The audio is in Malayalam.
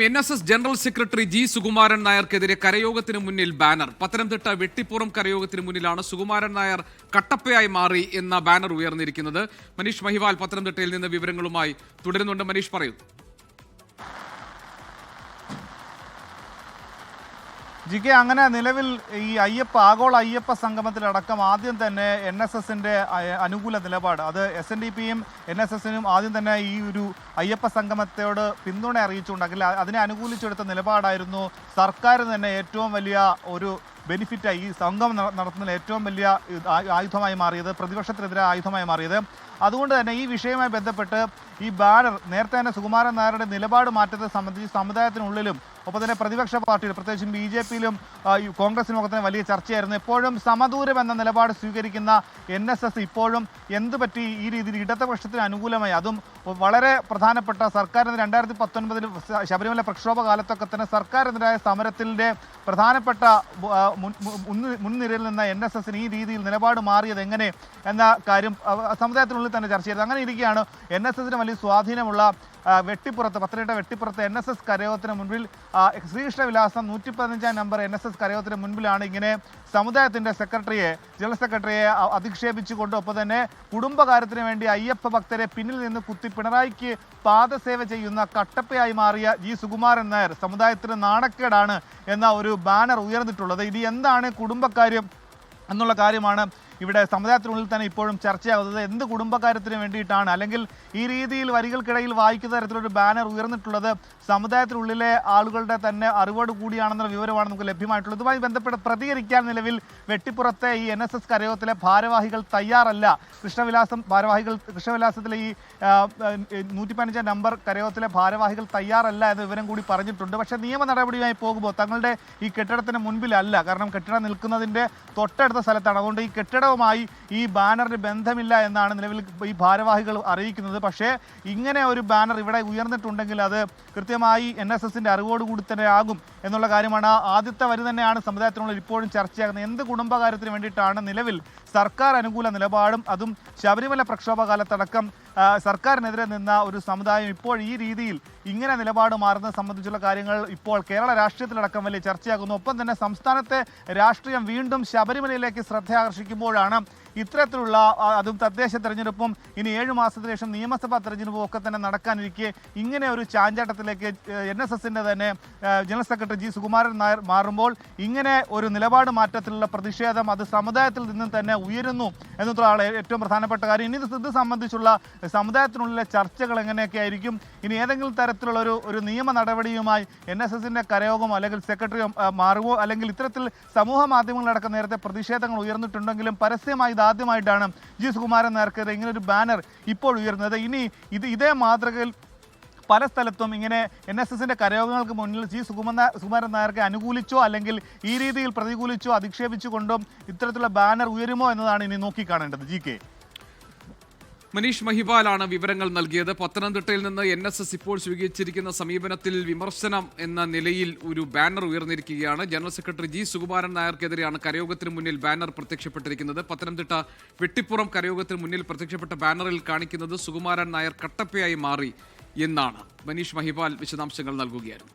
N S S general secretary G Sukumaran നായർക്കെതിരെ കരയോഗത്തിന് മുന്നിൽ ബാനർ. പത്തനംതിട്ട വെട്ടിപ്പുറം കരയോഗത്തിന് മുന്നിലാണ് സുകുമാരൻ നായർ കട്ടപ്പയായി മാറി എന്ന ബാനർ ഉയർന്നിരിക്കുന്നത്. മനീഷ് മഹിവാൽ പത്തനംതിട്ടയിൽ നിന്ന് വിവരങ്ങളുമായി തുടരുന്നുണ്ട്. മനീഷ് പറയൂ. ജി കെ അങ്ങനെ നിലവിൽ ഈ അയ്യപ്പ ആഗോള അയ്യപ്പ സംഗമത്തിലടക്കം ആദ്യം തന്നെ എൻ എസ് എസിന്റെ അനുകൂല നിലപാട് അത് എസ് എൻ ഡി പിയും എൻ എസ് എസിനും ആദ്യം തന്നെ ഈ ഒരു അയ്യപ്പ സംഗമത്തോട് പിന്തുണ അറിയിച്ചുകൊണ്ടെങ്കിൽ അതിനെ അനുകൂലിച്ചെടുത്ത നിലപാടായിരുന്നു സർക്കാർ തന്നെ ഏറ്റവും വലിയ ഒരു ബെനിഫിറ്റായി ഈ സംഘം നടത്തുന്ന നടത്തുന്നതിൽ ഏറ്റവും വലിയ ആയുധമായി മാറിയത് പ്രതിപക്ഷത്തിനെതിരെ ആയുധമായി മാറിയത്. അതുകൊണ്ട് തന്നെ ഈ വിഷയവുമായി ബന്ധപ്പെട്ട് ഈ ബാനർ നേരത്തെ തന്നെ സുകുമാരൻ നായരുടെ നിലപാട് മാറ്റത്തെ സംബന്ധിച്ച് സമുദായത്തിനുള്ളിലും ഒപ്പം തന്നെ പ്രതിപക്ഷ പാർട്ടിയിൽ പ്രത്യേകിച്ചും ബി ജെ പിയിലും കോൺഗ്രസിനും ഒക്കെ തന്നെ വലിയ ചർച്ചയായിരുന്നു. എപ്പോഴും സമദൂരം എന്ന നിലപാട് സ്വീകരിക്കുന്ന എൻ എസ് എസ് ഇപ്പോഴും എന്ത് പറ്റി? ഈ രീതിയിൽ ഇടതുപക്ഷത്തിന് അനുകൂലമായി. അതും വളരെ പ്രധാനപ്പെട്ട സർക്കാരിന് രണ്ടായിരത്തി പത്തൊൻപതിൽ ശബരിമല പ്രക്ഷോഭ കാലത്തൊക്കെ തന്നെ സർക്കാരിനെതിരായ സമരത്തിന്റെ പ്രധാനപ്പെട്ട മുൻനിരയിൽ നിന്ന് എൻ എസ് എസിന് ഈ രീതിയിൽ നിലപാട് മാറിയത് എങ്ങനെ എന്ന കാര്യം സമുദായത്തിനുള്ളിൽ തന്നെ ചർച്ച ചെയ്തത് അങ്ങനെ ഇരിക്കുകയാണ്. എൻ എസ് എസിന് വലിയ സ്വാധീനമുള്ള വെട്ടിപ്പുറത്ത് പത്തനംതിട്ട വെട്ടിപ്പുറത്ത് എൻ എസ് എസ് കരയോത്തിന് മുൻപിൽ ശ്രീകൃഷ്ണ ശ്രീകൃഷ്ണവിലാസം നൂറ്റി പതിനഞ്ചാം നമ്പർ എൻ എസ് എസ് കരയോത്തിന് മുൻപിലാണ് ഇങ്ങനെ സമുദായത്തിന്റെ സെക്രട്ടറിയെ ജനറൽ സെക്രട്ടറിയെ അധിക്ഷേപിച്ചുകൊണ്ട് ഒപ്പം തന്നെ കുടുംബകാര്യത്തിന് വേണ്ടി അയ്യപ്പ ഭക്തരെ പിന്നിൽ നിന്ന് കുത്തി പിണറായിക്ക് പാദസേവ ചെയ്യുന്ന കട്ടപ്പയായി മാറിയ ജി സുകുമാരൻ നായർ സമുദായത്തിന് നാണക്കേടാണ് എന്ന ഒരു ബാനർ ഉയർന്നിട്ടുള്ളത്. ഇനി എന്താണ് കുടുംബക്കാര്യം എന്നുള്ള കാര്യമാണ് ഇവിടെ സമുദായത്തിനുള്ളിൽ തന്നെ ഇപ്പോഴും ചർച്ചയാകുന്നത് എന്ത് കുടുംബകാര്യത്തിന് വേണ്ടിയിട്ടാണ്? അല്ലെങ്കിൽ ഈ രീതിയിൽ വരികൾക്കിടയിൽ വായിക്കുന്ന തരത്തിലൊരു ബാനർ ഉയർന്നിട്ടുള്ളത് സമുദായത്തിനുള്ളിലെ ആളുകളുടെ തന്നെ അറിവോട് കൂടിയാണെന്നുള്ള വിവരമാണ് നമുക്ക് ലഭ്യമായിട്ടുള്ളത്. ഇതുമായി ബന്ധപ്പെട്ട് പ്രതികരിക്കാൻ നിലവിൽ വെട്ടിപ്പുറത്തെ ഈ എൻ എസ് എസ് കരയോഗത്തിലെ ഭാരവാഹികൾ തയ്യാറല്ല. കൃഷ്ണവിലാസം ഭാരവാഹികൾ കൃഷ്ണവിലാസത്തിലെ ഈ നൂറ്റി പതിനഞ്ചാം നമ്പർ കരയോഗത്തിലെ ഭാരവാഹികൾ തയ്യാറല്ല എന്ന വിവരം കൂടി പറഞ്ഞിട്ടുണ്ട്. പക്ഷേ നിയമ നടപടിയുമായി പോകുമ്പോൾ തങ്ങളുടെ ഈ കെട്ടിടത്തിന് മുൻപിലല്ല. കാരണം കെട്ടിടം നിൽക്കുന്നതിന്റെ തൊട്ടടുത്ത സ്ഥലത്താണ്. അതുകൊണ്ട് ഈ കെട്ടിടവുമായി ഈ ബാനറിന് ബന്ധമില്ല എന്നാണ് നിലവിൽ ഈ ഭാരവാഹികൾ അറിയിക്കുന്നത്. പക്ഷേ ഇങ്ങനെ ഒരു ബാനർ ഇവിടെ ഉയർന്നിട്ടുണ്ടെങ്കിൽ അത് കൃത്യമായി എൻ എസ് എസിന്റെ അറിവോടുകൂടി തന്നെ ആകും. എന്നുള്ള കാര്യമാണ്. ആദ്യത്തെ വരി തന്നെയാണ് സമുദായത്തിനുള്ളിൽ ഇപ്പോഴും ചർച്ചയാകുന്നത്. എന്ത് കുടുംബകാര്യത്തിന് വേണ്ടിയിട്ടാണ് നിലവിൽ സർക്കാർ അനുകൂല നിലപാടും അതും ശബരിമല പ്രക്ഷോഭകാലത്തടക്കം സർക്കാരിനെതിരെ നിന്ന ഒരു സമുദായം ഇപ്പോൾ ഈ രീതിയിൽ ഇങ്ങനെ നിലപാട് മാറുന്നത് സംബന്ധിച്ചുള്ള കാര്യങ്ങൾ ഇപ്പോൾ കേരള രാഷ്ട്രീയത്തിലടക്കം വലിയ ചർച്ചയാകുന്നു. ഒപ്പം തന്നെ സംസ്ഥാനത്തെ രാഷ്ട്രീയം വീണ്ടും ശബരിമലയിലേക്ക് ശ്രദ്ധ ആകർഷിക്കുമ്പോഴാണ് ഇത്തരത്തിലുള്ള അതും തദ്ദേശ തെരഞ്ഞെടുപ്പും ഇനി ഏഴു മാസത്തിന് ശേഷം നിയമസഭാ തെരഞ്ഞെടുപ്പും ഒക്കെ തന്നെ നടക്കാനിരിക്കെ. ഇങ്ങനെ ഒരു ചാഞ്ചാട്ടത്തിലേക്ക് എൻ എസ് എസിന്റെ തന്നെ general secretary G Sukumaran Nair മാറുമ്പോൾ ഇങ്ങനെ ഒരു നിലപാട് മാറ്റത്തിലുള്ള പ്രതിഷേധം അത് സമുദായത്തിൽ നിന്നും തന്നെ ഉയരുന്നു എന്നുള്ളതാണ് ഏറ്റവും പ്രധാനപ്പെട്ട കാര്യം. ഇനി ഇത് സംബന്ധിച്ചുള്ള സമുദായത്തിനുള്ളിലെ ചർച്ചകൾ എങ്ങനെയൊക്കെ ആയിരിക്കും? ഇനി ഏതെങ്കിലും തരത്തിലുള്ള ഒരു ഒരു നിയമ നടപടിയുമായി എൻ എസ് എസിന്റെ കരയോഗമോ അല്ലെങ്കിൽ സെക്രട്ടറിയോ മാറുമോ അല്ലെങ്കിൽ ഇത്തരത്തിൽ സമൂഹ മാധ്യമങ്ങളിലടക്കം നേരത്തെ പ്രതിഷേധങ്ങൾ ഉയർന്നിട്ടുണ്ടെങ്കിലും പരസ്യമായി ഇതാദ്യമായിട്ടാണ് ജി സുകുമാരൻ നേർക്കത് ഇങ്ങനെ ഒരു ബാനർ ഇപ്പോൾ ഉയർന്നത്. ഇനി ഇത് ഇതേ മാതൃകയിൽ പല സ്ഥലത്തും ഇങ്ങനെ എൻ എസ് എസിന്റെ കരയോഗങ്ങൾക്ക് മുന്നിൽ ജി സുകുമാര സുകുമാരൻ നായർക്ക് അനുകൂലിച്ചോ അല്ലെങ്കിൽ ഈ രീതിയിൽ പ്രതികൂലിച്ചോ അധിക്ഷേപിച്ചുകൊണ്ടും ഇത്തരത്തിലുള്ള ബാനർ ഉയരുമോ എന്നതാണ് ഇനി നോക്കിക്കാണേണ്ടത്. G K. മനീഷ് മഹിബാലാണ് വിവരങ്ങൾ നൽകിയത്. പത്തനംതിട്ടയിൽ നിന്ന് എൻ എസ് എസ് ഇപ്പോൾ സ്വീകരിച്ചിരിക്കുന്ന സമീപനത്തിൽ വിമർശനം എന്ന നിലയിൽ ഒരു ബാനർ ഉയർന്നിരിക്കുകയാണ്. ജനറൽ സെക്രട്ടറി ജി സുകുമാരൻ നായർക്കെതിരെയാണ് കരയോഗത്തിന് മുന്നിൽ ബാനർ പ്രത്യക്ഷപ്പെട്ടിരിക്കുന്നത്. പത്തനംതിട്ട വെട്ടിപ്പുറം കരയോഗത്തിന് മുന്നിൽ പ്രത്യക്ഷപ്പെട്ട ബാനറിൽ കാണിക്കുന്നത് സുകുമാരൻ നായർ കട്ടപ്പയായി മാറി എന്നാണ്. മനീഷ് മഹിബാൽ വിശദാംശങ്ങൾ നൽകുകയായിരുന്നു.